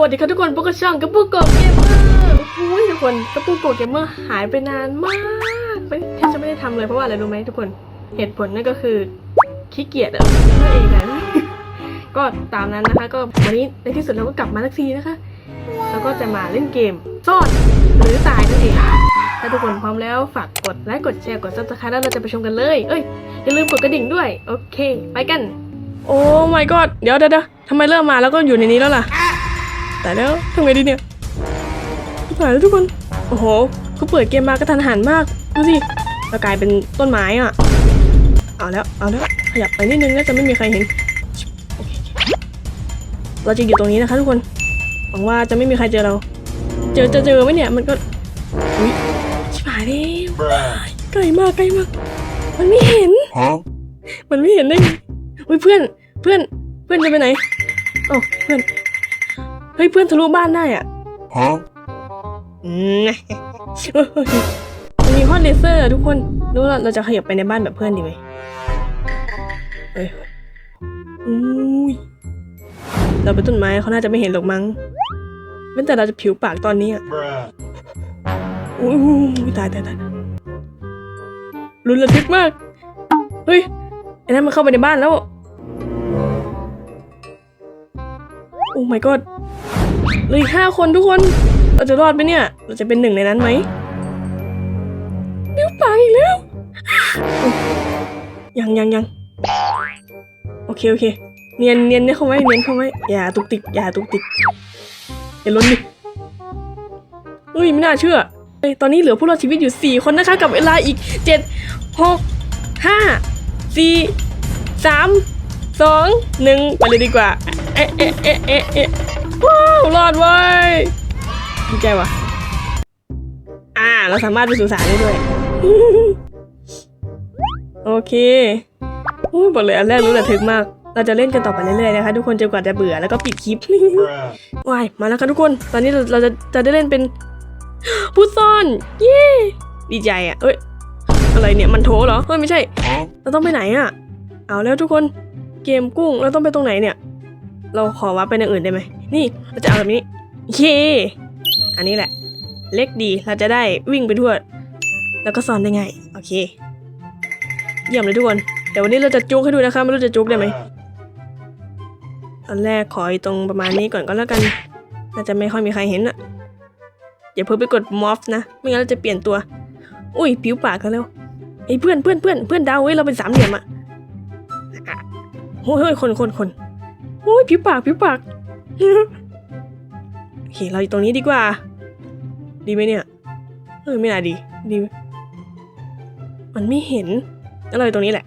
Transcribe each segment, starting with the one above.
วัสดีครับทุกคนพวกกระช่องกระปุกโกเกมเมอร์โอ้ยทุกคนกระปุกโกเกมเมอร์หายไปนานมากไม่แทบจะไม่ได้ทำเลยเพราะว่าอะไรรู้ไหมทุกคนเหตุผลนั่นก็คือขี้เกียจอะนั่นเองนะก็ตามนั้นนะคะก็วันนี้ในที่สุดเราก็กลับมาสักทีนะคะแล้วก็จะมาเล่นเกมซ่อนหรือตายนั่นเองถ้าทุกคนพร้อมแล้วฝากกดไลค์กดแชร์กดซับสไครต์แล้วเราจะไปชมกันเลยเอ้ยอย่าลืมกดกระดิ่งด้วยโอเค ไปกัน โอ้ my god เดี๋ยวเดี๋ยวทำไมเริ่มมาแล้วก็อยู่ในนี้แล้วล่ะ แต่แล้วทำไงดีเนี่ยตายแล้วทุกคน โอ้โหเขาเปิดเกมมากระทันหันมาก ดูสิเรากลายเป็นต้นไม้อะ เอาแล้ว เอาแล้ว ขยับไปนิดนึงน่าจะไม่มีใครเห็น เราจะอยู่ตรงนี้นะคะทุกคน หวังว่าจะไม่มีใครเจอเรา เจอจอเจอไหมเนี่ย มันก็ อุ้ยชิบหายแล้ว Bruh. ใกล้มากใกล้มาก มันไม่เห็น มันไม่เห็นได้ไงเฮ้ยเพื่อน เพื่อน เพื่อนจะไปไหนโอ้เพื่อน เฮ้ยเพื่อนทะลุบ้านได้อะ Huh? อืมมันมีห้องเลเซอร์อะทุกคนรู้เราเราจะขยับไปในบ้านแบบเพื่อนดีไหมเอ้ยอุ้ยเราเป็นต้นไม้เขาน่าจะไม่เห็นหรอกมั้งเว้นแต่เราจะผิวปากตอนนี้อะ Bruh. อุ้ยอุ้ยตายตายตายรุนระทึกมาก เฮ้ยไอ้นั่นมันเข้าไปในบ้านแล้ว อ้ my god เหลยห้าคนทุกคน เราจะรอดไหมเนี่ย เราจะเป็นหนึ่งในนั้นไหมเดี๋ยวไปอีกแล้ว ยังยังยังโอเคโอเค เนียนเนียนเนี่ยเข้าไว้เนียนเข้าไว้อย่าตุกติกอย่าตุกติกอย่าล้นดิเฮ้ยไม่น่าเชื่อตอนนี้เหลือผู้รอดชีวิตอยู่ 4 คนนะคะ กับเวลาอีก 7 6 5 4 3 2 1 ไปเลยดีกว่า เอ๊ะเอ๊ะเอ๊ะเอ๊ะเอ๊ะว้าวรอดเว้ยดีใจว่ะ อ่า เราสามารถไปสู่ศาลได้ด้วย โอเคอุ้ยบอกเลยอันแรกรู้ระทึกมาก เราจะเล่นกันต่อไปเรื่อยๆนะคะ ทุกคนจนกว่าจะเบื่อแล้วก็ปิดคลิปวายมาแล้วค่ะทุกคน ตอนนี้เราเราจะจะได้เล่นเป็นผู้ซ่อนเย้ดีใจอะเอ้ยอะไรเนี่ยมันโถเหรอเฮ้ยไม่ใช่ เราต้องไปไหนอะ เอาแล้วทุกคนเกมกุ้งเราต้องไปตรงไหนเนี่ย เราขอวับไปอย่างอื่นได้ไหม นี่เราจะเอาแบบนี้โอเคอันนี้แหละ เล็กดีเราจะได้วิ่งไปทั่ว แล้วก็ซ่อนได้ง่ายโอเค เยี่ยมเลยทุกคนแต่วันนี้เราจะจุกให้ดูนะคะไม่รู้จะจุกได้ไหมตอนแรกขออีตรงประมาณนี้ก่อนก็แล้วกัน น่าจะไม่ค่อยมีใครเห็นอะอย่าเพิ่งไปกดมอฟนะ ไม่งั้นเราจะเปลี่ยนตัว อุ้ยผิวปากกันแล้วไอ้เพื่อนเพื่อนเพื่อนเพื่อนดาวเว้ยเราเป็นสามเหลี่ยมอะโอ้ยคนคนคน โอ้ยผิวปากผิวปากโอเคเราอยู่ตรงนี้ดีกว่า ดีไหมเนี่ยเออไม่น่าดีดีมันไม่เห็นแล้วเราอยู่ตรงนี้แหละ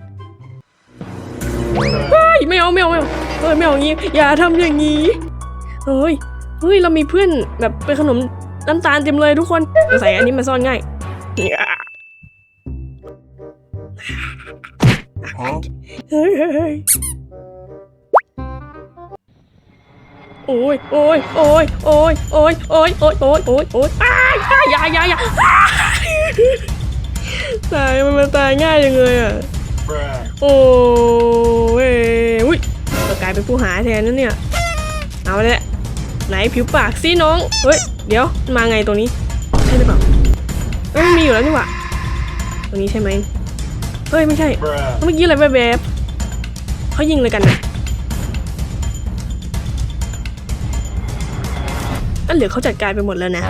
ไม่เอาไม่เอาไม่เอาเฮ้ยไม่เอาอย่างงี้อย่าทำอย่างงี้เฮ้ยเฮ้ยเรามีเพื่อนแบบเป็นขนมน้ำตาลเต็มเลยทุกคนใส่อันนี้มาซ่อนง่ายเฮ้ย โอ้ยโอ้ยโอ้ยโอ้ยโอ้ยโอ้ยโอ้ยโอ้ยโอ้ยโอ้ยอ้ายอ้ายอย่าอย่าอย่าอ้ายตายมันมาตายง่ายจังเลยอะ Bruh. โอ้เว้ยอุ้ยเรากลายเป็นผู้หาแทนนั่นเนี่ยเอาเลยไหนผิวปากสิน้องเฮ้ยเดี๋ยวมันมาไงตรงนี้ใช่หรือเปล่าเอ้ยมันมีอยู่แล้วนี่หว่าตรงนี้ใช่ไหมเฮ้ยไม่ใช่ Bruh. เมื่อกี้อะไรแบบๆเขายิงเลยกันนะ อันเหลือเขาจัดการไปหมดแล้วนะ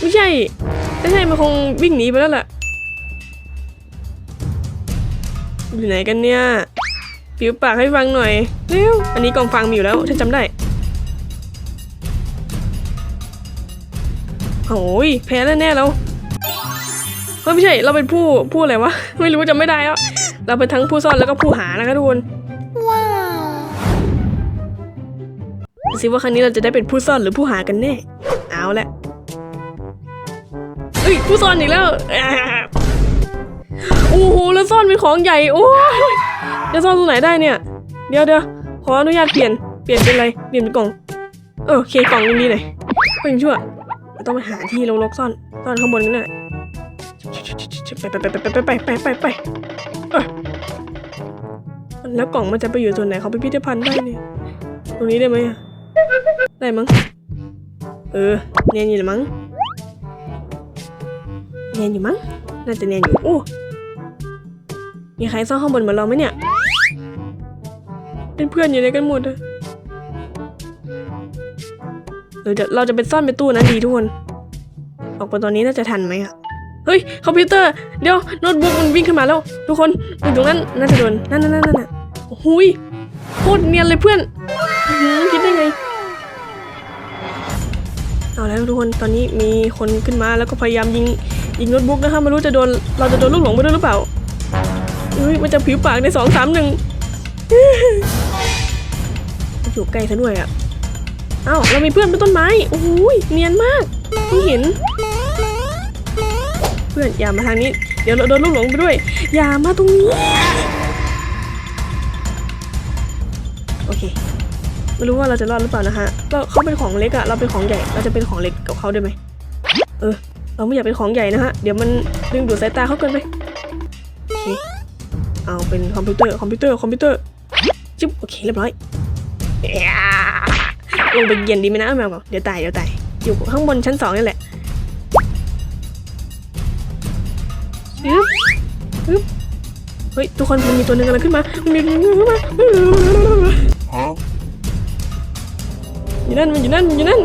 ไม่ใช่ไม่ใช่มันคงวิ่งหนีไปแล้วแหละอยู่ไหนกันเนี่ยผิวปากให้ฟังหน่อยเร็วอันนี้กองฟังมีอยู่แล้วฉันจำได้โอ้ยแพ้แน่ๆแล้วเฮ้ยไม่ใช่เราเป็นผู้ผู้อะไรวะไม่รู้จำไม่ได้แล้วเราเป็นทั้งผู้ซ่อนแล้วก็ผู้หานะคะทุกคน สิว่าครั้งนี้เราจะได้เป็นผู้ซ่อนหรือผู้หากันแน่ เอาละเฮ้ยผู้ซ่อนอีกแล้ว โอ้โหแล้วซ่อนเป็นของใหญ่ โอ้ยจะซ่อนตรงไหนได้เนี่ย เดี๋ยวเดี๋ยวขออนุญาตเปลี่ยน เปลี่ยนเป็นอะไร เปลี่ยนเป็นกล่อง เออเคกล่องตรงนี้เลยไม่ยังชั่วต้องไปหาที่ลกซ่อน ซ่อนข้างบนนั่นแหละไปไปไปไปไปไปไปไปไปแล้วกล่องมันจะไปอยู่ส่วนไหนของพิพิธภัณฑ์ได้เนี่ย ตรงนี้ได้ไหมอะ ได้มั้ง เออเนียนอยู่หรือมั้งเนียนอยู่มั้ง น่าจะเนียนอยู่โอ้มีใครซ่อนข้างบนเหมือนเราไหมเนี่ย เป็นเพื่อนอยู่ในกันหมดอะหรือจะเราจะไปซ่อนเป็นตู้นั้นดีทุกคน ออกไปตอนนี้น่าจะทันไหมอะเฮ้ยคอมพิวเตอร์ เดี๋ยวโน้ตบุ๊กมันวิ่งขึ้นมาแล้ว ทุกคนอยู่ตรงนั้นน่าจะโดน นั่นนั่นนั่นน่ะโอ้โหุยโคตรเนียนเลยเพื่อนคิด เอาแล้วทุกคนตอนนี้มีคนขึ้นมาแล้วก็พยายามยิงยิงโน้ตบุ๊กนะคะไม่รู้จะโดนเราจะโดนลูกหลงไปด้วยหรือเปล่าเฮ้ยมันจะผิวปากในสองสามหนึ่งอยู่ใกล้ซะด้วยอะเอ้าเรามีเพื่อนเป็นต้นไม้โอ้โหยเนียนมากเพิ่งเห็น เพื่อนอย่ามาทางนี้ เดี๋ยวเราโดนลูกหลงไปด้วย อย่ามาตรงนี้ ไม่รู้ว่าเราจะรอดหรือเปล่านะคะเราเขาเป็นของเล็กอะเราเป็นของใหญ่เราจะเป็นของเล็กกับเขาได้ไหมเออ เราไม่อยากเป็นของใหญ่นะฮะเดี๋ยวมันดึงดูดสายตาเขาเกินไปโอเคเอาเป็นคอมพิวเตอร์คอมพิวเตอร์คอมพิวเตอร์จิ๊บโอเคเรียบร้อยยะลงไปเย็นดีไหมนะแมวบอกเดี๋ยวตายเดี๋ยวตายอยู่ข้างบนชั้นสองนี่แหละปึ๊บปึ๊บเฮ้ยทุกคนมันมีตัวหนึงกำลังขึ้นมามันมีตัวนึงขึ้นมา นั่นมันอยู่นั่นอยู่นั่น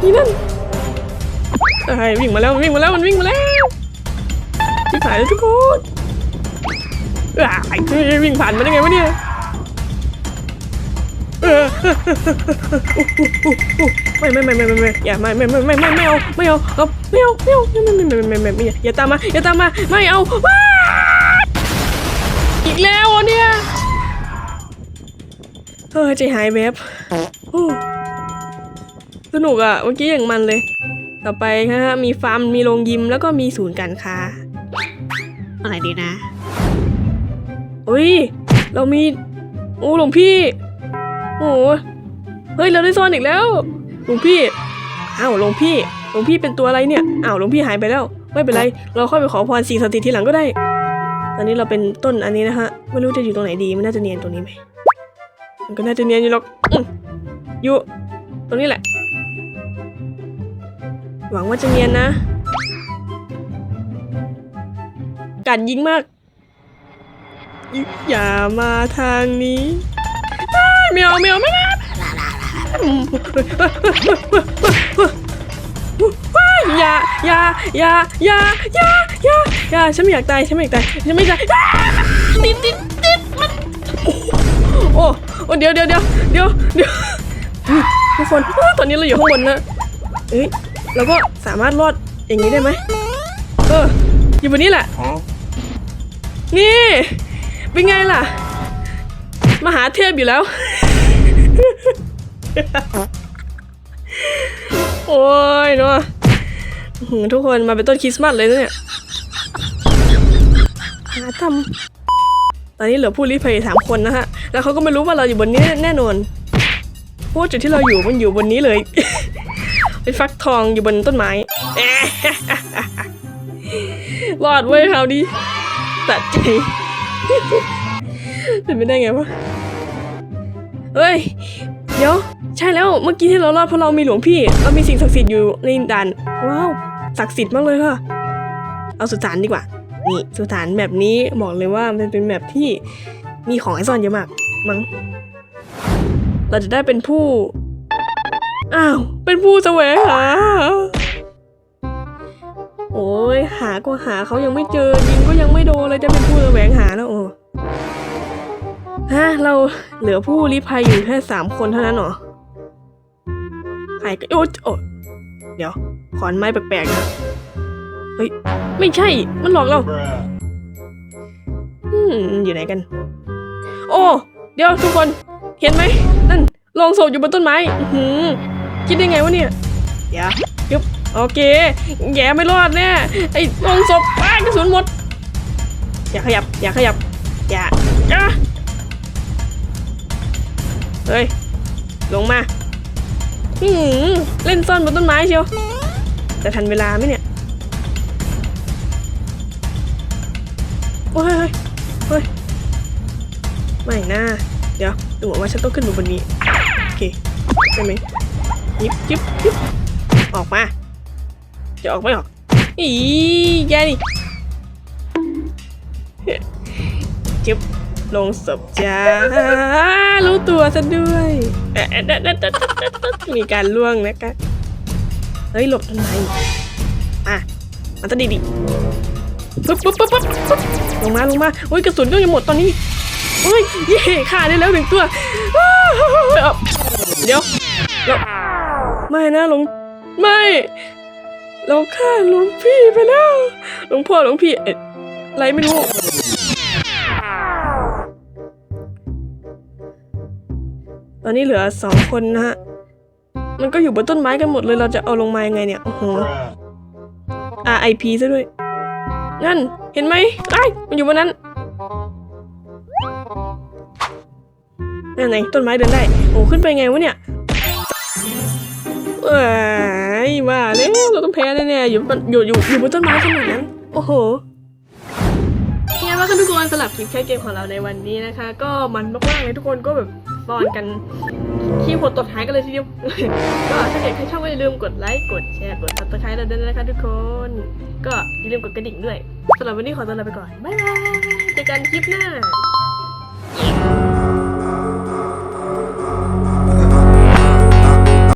อยู่นั่นเอ้ยวิ่งมาแล้วมันวิ่งมาแล้วมันวิ่งมาแล้วที่ผ่านแล้วทุกคนอ้าววิ่งผ่านมาได้ไงวะเนี่ยไม่ไม่ไม่ไม่ไม่ไม่อย่าไม่ไม่ไม่ไม่ไม่ไม่เอาไม่เอาเอาไม่เอาไม่เอาไม่ไม่ไม่ไม่ไม่ไม่อย่าตามมาอย่าตามมาไม่เอาอีกแล้วเนี่ยเออใจหายแวบ สนุกอะ่ะเมื่อกี้อย่างมันเลย ต่อไปนะฮะมีฟาร์มมีโรงยิมแล้วก็มีศูนย์การค้า อะไรดีนะอุ้ยเรามี โอ้หลวงพี่ โอ้เฮ้ยเราได้ซ่อนอีกแล้วหลวงพี่อ้าวหลวงพี่หลวงพี่เป็นตัวอะไรเนี่ยอ้าวหลวงพี่หายไปแล้ว ไม่เป็นไร เราค่อยไปขอพรสิ่งศักดิ์สิทธิ์ทีหลังก็ได้ ตอนนี้เราเป็นต้นอันนี้นะฮะไม่รู้จะอยู่ตรงไหนดีมันน่าจะเนียนตรงนี้ไหมมันก็น่าจะเนียนอยู่หรอกอืมอยู่ตรงนี้แหละ หวังว่าจะเนียนนะ กัดยิงมาก อย่ามาทางนี้อ้ายไม่เอาไม่เอาไม่อาว้ายอย่าอย่าอย่าอย่าอย่าอย่าอย่าฉันไม่อยากตายฉันไม่อยากตายฉันไม่อยากตายติดติดติดมันโอ้โอ้เดี๋ยวเดี๋ยวเดี๋ยวเดี๋ยวเดี๋ยวทุกคนตอนนี้เราอยู่ข้างบนนะเอ้ย เราก็สามารถรอดอย่างนี้ได้ไหมเอออยู่บนนี้แหละ Huh? นี่ เป็นไงล่ะ มหาเทพอยู่แล้ว โอ้ยเนาะอื้อหือทุกคนมาเป็นต้นคริสต์มาสเลยนะเนี่ยหาทำตอนนี้เหลือผู้ลี้ภัยสามคนนะฮะ แล้วเขาก็ไม่รู้ว่าเราอยู่บนนี้แน่นอนเพราะว่าจุดที่เราอยู่มันอยู่บนนี้เลย เป็นฟักทองอยู่บนต้นไม้รอดเว้ยคราวนี้ตัดใจเป็นไม่ได้ไงวะเฮ้ย เดี๋ยว ใช่แล้วเมื่อกี้ที่เรารอดเพราะเรามีหลวงพี่เรามีสิ่งศักดิ์สิทธิ์อยู่ในด่านว้าวศักดิ์สิทธิ์มากเลยค่ะ เอาสุสานดีกว่า นี่สุสานแบบนี้บอกเลยว่ามันเป็นแบบที่มีของไอซ่อนเยอะมากมั้งเราจะได้เป็นผู้ อ้าว เป็นผู้แสวงหา โอ้ยหาก็หาเขายังไม่เจอยิงก็ยังไม่โดนเลยจะเป็นผู้แสวงหาแล้วโอ้ฮะเราเหลือผู้ลี้ภัยอยู่แค่สามคนเท่านั้นหรอใครก็โอ้โอ้เดี๋ยว ขอนไม้แปลกๆนะเฮ้ย ไม่ใช่ มันหลอกเรา อืม อยู่ไหนกัน โอ้ เดี๋ยวทุกคน เห็นไหม นั่นลองศพอยู่บนต้นไม้ อื้อหือ คิดได้ไงวะเนี่ยเดี๋ยวยึบโอเค แย่ไม่รอดแน่ไอ้ลองศพป้ากระสุนหมด อย่าขยับ อย่าขยับ อย่าอย่าเฮ้ย ลงมาอือหือเล่นซ่อนบนต้นไม้เชียวจะทันเวลาไหมเนี่ยโอ้ยเฮ้ยเฮ้ยไม่นะเดี๋ยวดูเหมือนว่าฉันต้องขึ้นมาบนนี้ โอเค ใช่ไหม ยิบยิบยิบออกมา จะออกไม่ออก อีแกนี่จิบลงศพจ้า รู้ตัวซะด้วยเอ๊ะเอ๊ะเอ๊ะเอ๊ะเอ๊ะเอ๊ะเอ๊ะมีการล่วงนะคะเฮ้ย หลบทำไมอะมันจะดีดีปุ๊บปุ๊บปุ๊บปุ๊บปุ๊บลงมาลงมาโอ้ยกระสุนก็ยังหมดตอนนี้โอ้ยเย่ฆ่าได้แล้วหนึ่งตัว เดี๋ยวเดี๋ยว ไม่นะหลวงไม่ เราฆ่าหลวงพี่ไปแล้วหลวงพ่อหลวงพี่เอ็ดอะไรไม่รู้ ตอนนี้เหลือสองคนนะฮะ มันก็อยู่บนต้นไม้กันหมดเลยเราจะเอาลงมายังไงเนี่ย โอ้โห RIP ซะด้วย นั่น เห็นไหมไอ้มันอยู่บนนั้นนั่นไงต้นไม้เดินได้ โอ้ขึ้นไปไงวะเนี่ย เอ้ยว่าแล้วเราต้องแพ้แน่ๆอยู่บนอยู่อยู่อยู่บนต้นไม้ขนาดนั้น โอ้โหยังไงบ้างทุกคนสำหรับคลิปแค่เกมของเราในวันนี้นะคะ ก็มันมากๆเลยทุกคนก็แบบฟอนกันขี้หัวตดหายกันเลยทีเดียว ก็ถ้าเกิดใครชอบก็อย่าลืมกดไลค์กดแชร์กดซับสไครต์เราด้วยนะคะทุกคน ก็อย่าลืมกดกระดิ่งด้วยสำหรับวันนี้ขอตัวลาไปก่อนบ๊ายบายเจอกันคลิปหน้า